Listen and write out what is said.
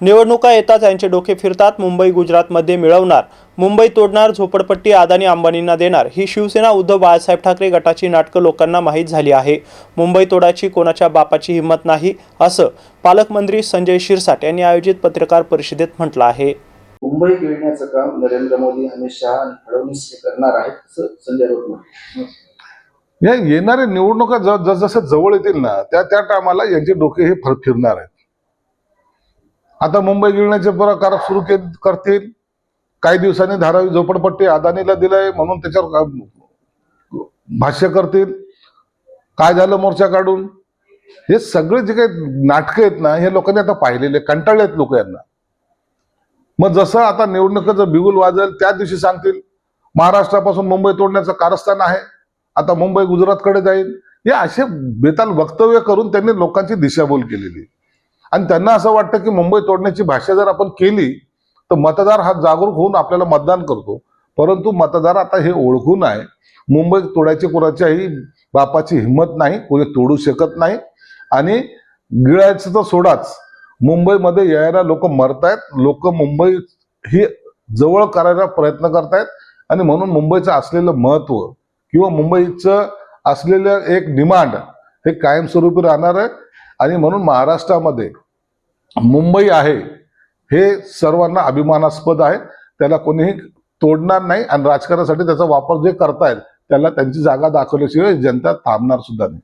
निवडणुका येताच यांचे डोके फिरतात मुंबई गुजरातमध्ये मिळवणार मुंबई तोडणार झोपडपट्टी अदानी अंबानींना देणार ही शिवसेना उद्धव बाळासाहेब ठाकरे गटाची नाटकं लोकांना माहीत झाली आहे. मुंबई तोडाची कोणाच्या बापाची हिंमत नाही असं पालकमंत्री संजय शिरसाट यांनी आयोजित पत्रकार परिषदेत म्हटलं आहे. मुंबई गिळण्याचं काम नरेंद्र मोदी अमित शहा आणि फडणवीस हे करणार आहेत असं संजय राऊत म्हणाले. या येणाऱ्या निवडणुका ज- जसजसं जवळ येतील ना त्या त्या टायमाला यांचे डोके हे फर फिरणार आहेत. आता मुंबई गिळण्याचे प्रकार सुरू के करतील. काही दिवसांनी धारावी झोपडपट्टी अदानीला दिलाय म्हणून त्याच्यावर भाष्य करतील. काय झालं मोर्चा काढून? हे सगळे जे काही नाटकं आहेत ना हे लोकांनी आता पाहिलेले कंटाळले आहेत लोक यांना. मग जसं आता निवडणुकीचं बिगुल वाजेल त्या दिवशी सांगतील महाराष्ट्रापासून मुंबई तोडण्याचं कारस्थान आहे आता मुंबई गुजरातकडे जाईल. हे असे बेताल वक्तव्य करून त्यांनी लोकांची दिशाभूल केलेली. आणि त्यांना असं वाटतं की मुंबई तोडण्याची भाषा जर आपण केली तर मतदार हा जागरूक होऊन आपल्याला मतदान करतो. परंतु मतदार आता हे ओळखून आहे. मुंबई तोडायची कोणाच्याही बापाची हिंमत नाही कोणी तोडू शकत नाही. आणि गिळायचं तर सोडाच. मुंबईमध्ये यायला लोक मरतायत लोक मुंबई ही जवळ करायला प्रयत्न करतायत. आणि म्हणून मुंबईचं असलेलं महत्त्व किंवा मुंबईचं असलेलं एक डिमांड हे कायमस्वरूपी राहणार आहे. आणि म्हणून महाराष्ट्रामध्ये मुंबई आहे हे सर्वांना अभिमानास्पद आहे. त्याला कोणीही तोडणार नाही आणि राजकारणासाठी त्याचा वापर जे करतायत त्याला त्यांची जागा दाखवल्याशिवाय जनता थांबणार सुद्धा नाही.